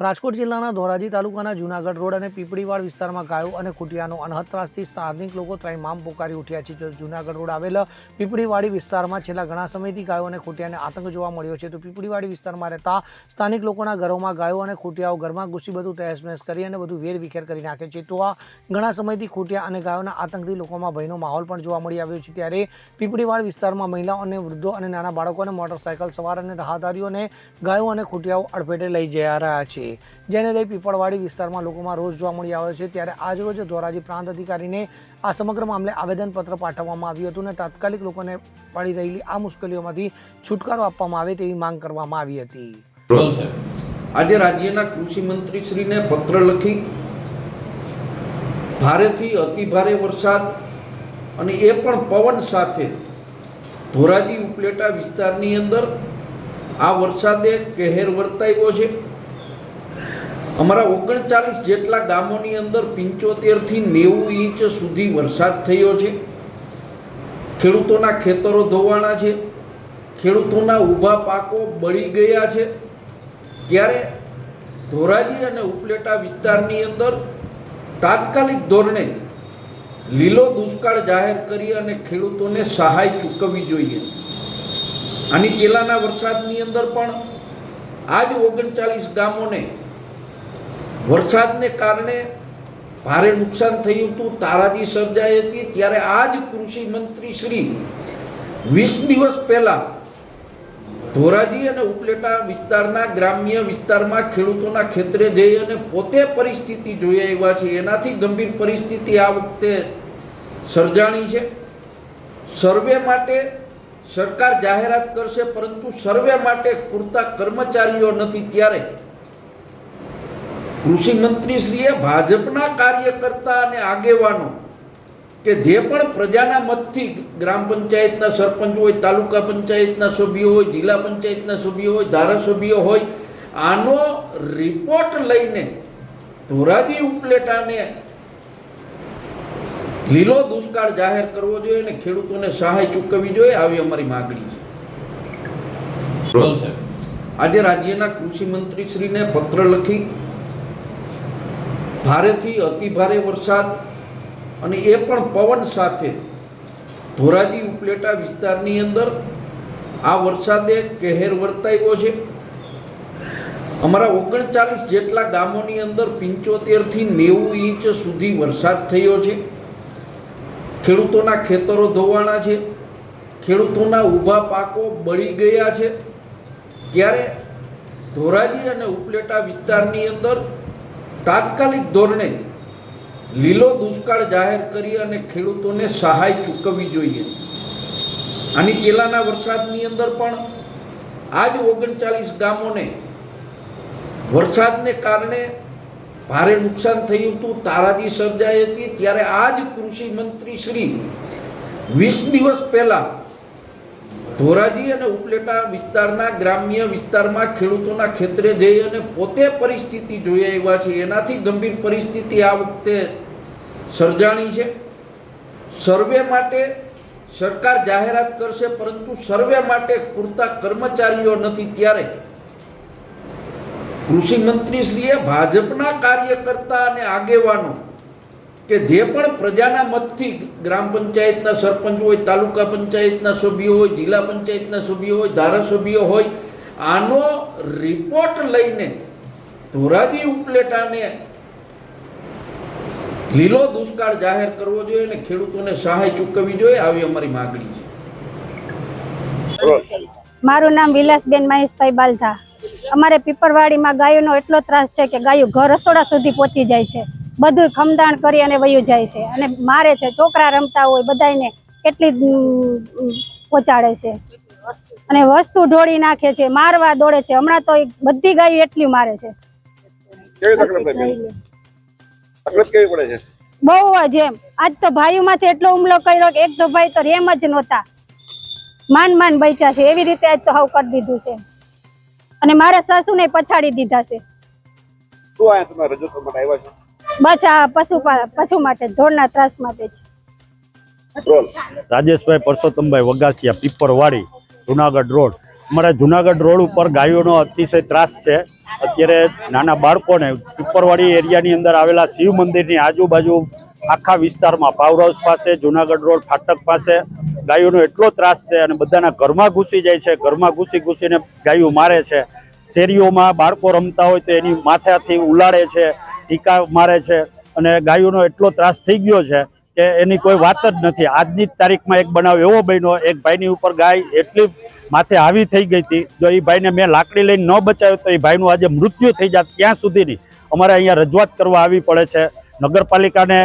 રાજકોટ જિલ્લાના ધોરાજી તાલુકાના જૂનાગઢ રોડ અને પીપળીવાડ વિસ્તારમાં ગાયો અને ખૂટિયાનો અનહદ ત્રાસથી સ્થાનિક લોકો ત્રાહિમામ પોકારી ઉઠ્યા છે. જૂનાગઢ રોડ આવેલા પીપળીવાડી વિસ્તારમાં છેલ્લા ઘણા સમયથી ગાયો અને ખૂટિયાને આતંક જોવા મળ્યો છે. તો પીપળીવાડી વિસ્તારમાં રહેતા સ્થાનિક લોકોના ઘરોમાં ગાયો અને ખૂટિયાઓ ઘરમાં ઘૂસી બધું તહેસમહેસ કરી અને બધું વેર વિખેર કરી નાખે છે. તો આ ઘણા સમયથી ખૂટિયા અને ગાયોના આતંકથી લોકોમાં ભયનો માહોલ પણ જોવા મળી આવ્યો છે. ત્યારે પીપળીવાડ વિસ્તારમાં મહિલાઓ અને વૃદ્ધો અને નાના બાળકો અને મોટરસાયકલ સવાર અને રાહદારીઓને ગાયો અને ખૂટિયાઓ અડફેટે લઈ જઈ રહ્યા છે. જેને લઈ પીપળવાડી વિસ્તારમાં લોકોમાં રોષ જોવા મળી આવ્યો છે. ત્યારે આજરોજ ધોરાજી પ્રાંત અધિકારીને આ સમગ્ર મામલે આવેદનપત્ર પાઠવવામાં આવ્યું હતું અને તાત્કાલિક લોકોને પડી રહેલી આ મુશ્કેલીઓમાંથી છુટકારો આપવામાં આવે તેવી માંગ કરવામાં આવી હતી. આજે રાજ્યના કૃષિ મંત્રી શ્રીને પત્ર લખી ભારેથી અતિભારે વરસાદ અને એ પણ પવન સાથે ધોરાજી ઉપલેટા વિસ્તારની અંદર આ વરસાદે કહેર વર્તાવ્યો છે. અમારા ઓગણચાલીસ જેટલા ગામોની અંદર પંચોતેરથી નેવું ઇંચ સુધી વરસાદ થયો છે. ખેડૂતોના ખેતરો ધોવાણા છે. ખેડૂતોના ઊભા પાકો બળી ગયા છે. ત્યારે ધોરાજી અને ઉપલેટા વિસ્તારની અંદર તાત્કાલિક ધોરણે લીલો દુષ્કાળ જાહેર કરી અને ખેડૂતોને સહાય ચૂકવવી જોઈએ. આની પહેલાંના વરસાદની અંદર પણ આ જ ઓગણચાલીસ ગામોને વરસાદને કારણે ભારે નુકસાન થયું હતું, તારાજી સર્જાઈ હતી. ત્યારે આ જ કૃષિ મંત્રી શ્રી વીસ દિવસ પહેલા ધોરાજી અને ઉપલેટા વિસ્તારના ગ્રામ્ય વિસ્તારમાં ખેડૂતોના ખેતરે જઈ અને પોતે પરિસ્થિતિ જોઈ આવ્યા છે. એનાથી ગંભીર પરિસ્થિતિ આ વખતે સર્જાણી છે. સર્વે માટે સરકાર જાહેરાત કરશે, પરંતુ સર્વે માટે પૂરતા કર્મચારીઓ નથી. ત્યારે કૃષિ મંત્રીશ્રીએ ભાજપના કાર્યકર્તા અને આગેવાનો કે જે પણ પ્રજાના મતથી ગ્રામ પંચાયતના સરપંચ હોય તાલુકા પંચાયતના સભ્યો હોય જિલ્લા પંચાયતના સભ્યો હોય ધારાસભ્યો હોય આનો રિપોર્ટ લઈને ધોરાજી ઉપલેટાને લીલો દુષ્કાળ જાહેર કરવો જોઈએ અને ખેડૂતોને સહાય ચૂકવવી જોઈએ આવી અમારી માગણી છે. આજે રાજ્યના કૃષિ મંત્રીશ્રીને પત્ર લખી ભારેથી અતિભારે વરસાદ અને એ પણ પવન સાથે ધોરાજી ઉપલેટા વિસ્તારની અંદર આ વરસાદે કહેર વર્તાવ્યો છે. અમારા ઓગણચાલીસ જેટલા ગામોની અંદર પંચોતેરથી નેવું ઇંચ સુધી વરસાદ થયો છે. ખેડૂતોના ખેતરો ધોવાણા છે. ખેડૂતોના ઊભા પાકો બળી ગયા છે. ત્યારે ધોરાજી અને ઉપલેટા વિસ્તારની અંદર તાત્કાલિક ધોરણે લીલો દુષ્કાળ જાહેર કરી અને ખેડૂતોને સહાય ચૂકવવી જોઈએ. આની પહેલાંના વરસાદની અંદર પણ આ જ ઓગણચાલીસ ગામોને વરસાદને કારણે ભારે નુકસાન થયું હતું, તારાજી સર્જાઈ હતી, ત્યારે આ જ કૃષિ મંત્રી શ્રી વીસ દિવસ પહેલા ધોરાજી અને ઉપલેટા વિસ્તારના ગ્રામ્ય વિસ્તારમાં ખેડૂતોના ખેતરે જઈ અને પોતે પરિસ્થિતિ જોઈ આવ્યા છે. એનાથી ગંભીર પરિસ્થિતિ આ વખતે સર્જાણી છે. સર્વે માટે સરકાર જાહેરાત કરશે, પરંતુ સર્વે માટે પૂરતા કર્મચારીઓ નથી ત્યારે. કૃષિ મંત્રીશ્રીએ ભાજપના કાર્યકર્તા અને આગેવાનો કે જે પણ પ્રજાના મતથી ગ્રામ પંચાયતના સરપંચ હોય, તાલુકા પંચાયતના સભ્યો હોય, જિલ્લા પંચાયતના સભ્યો હોય, ધારાસભ્યો હોય, આનો રિપોર્ટ લઈને ધોરાજી ઉપલેટાને લીલો દુષ્કાળ જાહેર કરવો જોઈએ અને ખેડૂતોને સહાય ચૂકવવી જોઈએ, આવી અમારી માગણી છે. મારું નામ વિલાસબેન મહેશભાઈ બાલધા અમારે પીપરવાડીમાં ગાયોનો એટલો ત્રાસ છે કે ગાયો ઘર રસોડા સુધી પહોંચી જાય છે. બધું ખમદાણ કરી અને વયું જાય છે. અને મારે છે છોકરા રમતા હોય બધાને કેટલી પહોંચાડે છે. અને વસ્તુ ઢોળી નાખે છે મારવા દોડે છે. હમણાં તો બધી ગાયો એટલી મારે છે. બહુ જ એમ. આજ તો ભાઈઓમાંથી એટલો હુમલો કર્યો કે એક તો ભાઈ તો રેમ જ નહોતા. માન માન બચ્યા છે. એવી રીતે આજ તો હાવ કરી દીધું છે. અને મારા સાસુને પછાડી દીધા છે. શું આયા તમે રજૂ કરવા આવ્યા છો? બસ આ પશુ પશુ માટે, ઢોરના ત્રાસ માટે છે. રાજેશભાઈ પરસોત્તમભાઈ વગાસિયા પીપરવાડી જુનાગઢ રોડ. અમારા જુનાગઢ રોડ ઉપર ગાયોનો અતિશય ત્રાસ છે. અત્યારે નાના બાળકોને પીપરવાડી એરિયાની અંદર આવેલા શિવ મંદિરની આજુબાજુ આખા વિસ્તારમાં પાવર હાઉસ પાસે, જુનાગઢ રોડ ફાટક પાસે ગાયોનો એટલો ત્રાસ છે અને બધાના ઘરમાં ઘૂસી જાય છે. ઘરમાં ઘૂસી ઘૂસીને ગાયો મારે છે. શેરીઓમાં બાળકો રમતા હોય તો એની માથાથી ઉલાડે છે. ટીકા મારે છે અને ગાયોનો એટલો ત્રાસ થઈ ગયો છે કે એની કોઈ વાત જ નથી. આજની જ તારીખમાં એક બનાવ એવો બન્યો, એક ભાઈની ઉપર ગાય એટલી માથે આવી થઈ ગઈ હતી. જો એ ભાઈને મેં લાકડી લઈને ન બચાવ્યો તો એ ભાઈનું આજે મૃત્યુ થઈ જાય ત્યાં સુધીની. અમારે અહીંયા રજૂઆત કરવા આવી પડે છે. નગરપાલિકાને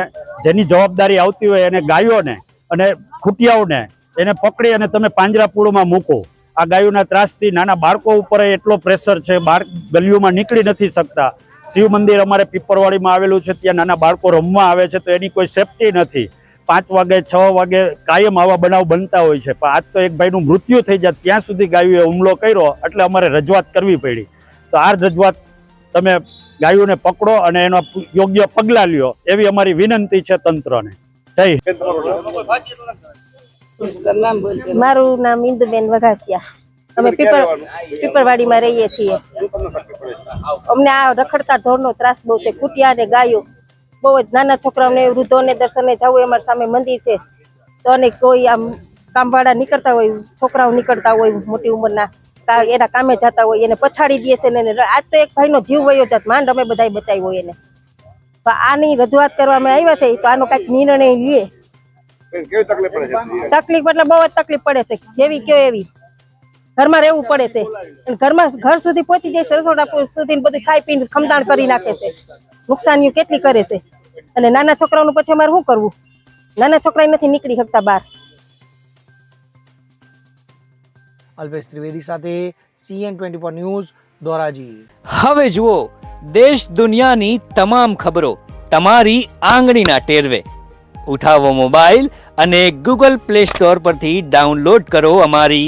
જેની જવાબદારી આવતી હોય એને ગાયોને અને ખૂટિયાઓને એને પકડી અને તમે પાંજરાપોળમાં મૂકો. આ ગાયોના ત્રાસથી નાના બાળકો ઉપર એટલો પ્રેશર છે બાળક ગલીઓમાં નીકળી નથી શકતા. શિવ મંદિર અમારે પીપરવાડીમાં આવેલું છે, ત્યાં નાના બાળકો રમવા આવે છે, તો એની કોઈ સેફટી નથી. પાંચ વાગે, છ વાગે કાયમ આવા બનાવ બનતા હોય છે. પણ આજ તો એક ભાઈનું મૃત્યુ થઈ જાય, ત્યાં સુધી ગાયોએ હુમલો કર્યો, એટલે અમારે રજૂઆત કરવી પડી. તો આ રજૂઆત તમે ગાયોને પકડો અને એનો યોગ્ય પગલાં લ્યો, એવી અમારી વિનંતી છે તંત્રને. જય મારું નામ ઇન્દુબેન વઘાસિયા. અમે પીપર પીપરવાડીમાં રહીએ છીએ. અમને આ રખડતા ઢોરનો ત્રાસ બહુ છે કુટિયા અને ગાયો. બહુ જ નાના છોકરાઓને વૃદ્ધોને દર્શને જવું અમારી સામે મંદિર છે. તો અને કોઈ આમ કામવાળા નીકળતા હોય છોકરાઓ નીકળતા હોય મોટી ઉંમરના એના કામે જતા હોય એને પછાડી દે છે ને આજ તો એક ભાઈનો જીવ વયો જાત માંડ અમે બધાય બચાવ્યો એને. તો આની રજૂઆત કરવામાં આવ્યા છે તો આનો કાંઈક નિર્ણય લે. તકલીફ પડે તકલીફ એટલે બહુ જ તકલીફ પડે છે જેવી કયો એવી. ઘરમાં રહેવું પડે છે. અને ઘરમાં ઘર સુધી પહોંચી જાય છે રસોડા સુધી બધું ખાઈ પીને ખમદાણ કરી નાખે છે. નુકસાનીઓ કેટલી કરે છે. અને નાના છોકરાઓનું પછી અમારે શું કરવું? નાના છોકરા નથી નીકળી શકતા બહાર. અલ્પેશ ત્રિવેદી સાથે CN twenty four news Dhoraji. હવે જુઓ દેશ દુનિયાની તમામ ખબરો તમારી આંગળીના ટેરવે. ઉઠાવો મોબાઈલ અને ગૂગલ પ્લે સ્ટોર પરથી ડાઉનલોડ કરો અમારી